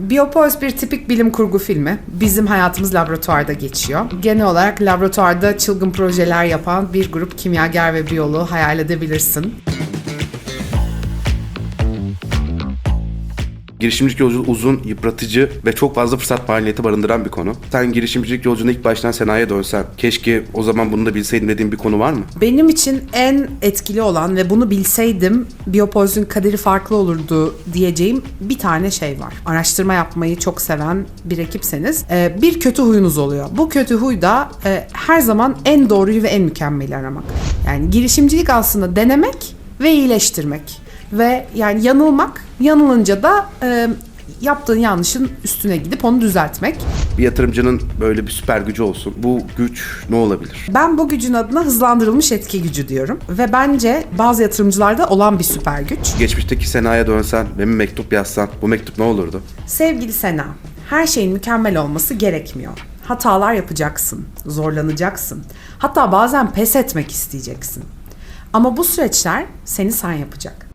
Biopolis bir tipik bilim kurgu filmi. Bizim hayatımız laboratuvarda geçiyor. Genel olarak laboratuvarda çılgın projeler yapan bir grup kimyager ve biyoloğu hayal edebilirsin. Girişimcilik yolculuğu uzun, yıpratıcı ve çok fazla fırsat maliyeti barındıran bir konu. Sen girişimcilik yolculuğuna ilk baştan Sena'ya dönsen, keşke o zaman bunu da bilseydim dediğin bir konu var mı? Benim için en etkili olan ve bunu bilseydim Biopolis'in kaderi farklı olurdu diyeceğim bir tane şey var. Araştırma yapmayı çok seven bir ekipseniz e, bir kötü huyunuz oluyor. Bu kötü huy da e, her zaman en doğruyu ve en mükemmeli aramak. Yani girişimcilik aslında denemek ve iyileştirmek. Ve yani yanılmak, yanılınca da e, yaptığın yanlışın üstüne gidip onu düzeltmek. Bir yatırımcının böyle bir süper gücü olsun. Bu güç ne olabilir? Ben bu gücün adına hızlandırılmış etki gücü diyorum. Ve bence bazı yatırımcılarda olan bir süper güç. Geçmişteki Sena'ya dönsen ve bir mektup yazsan bu mektup ne olurdu? Sevgili Sena, her şeyin mükemmel olması gerekmiyor. Hatalar yapacaksın, zorlanacaksın. Hatta bazen pes etmek isteyeceksin. Ama bu süreçler seni sen yapacak.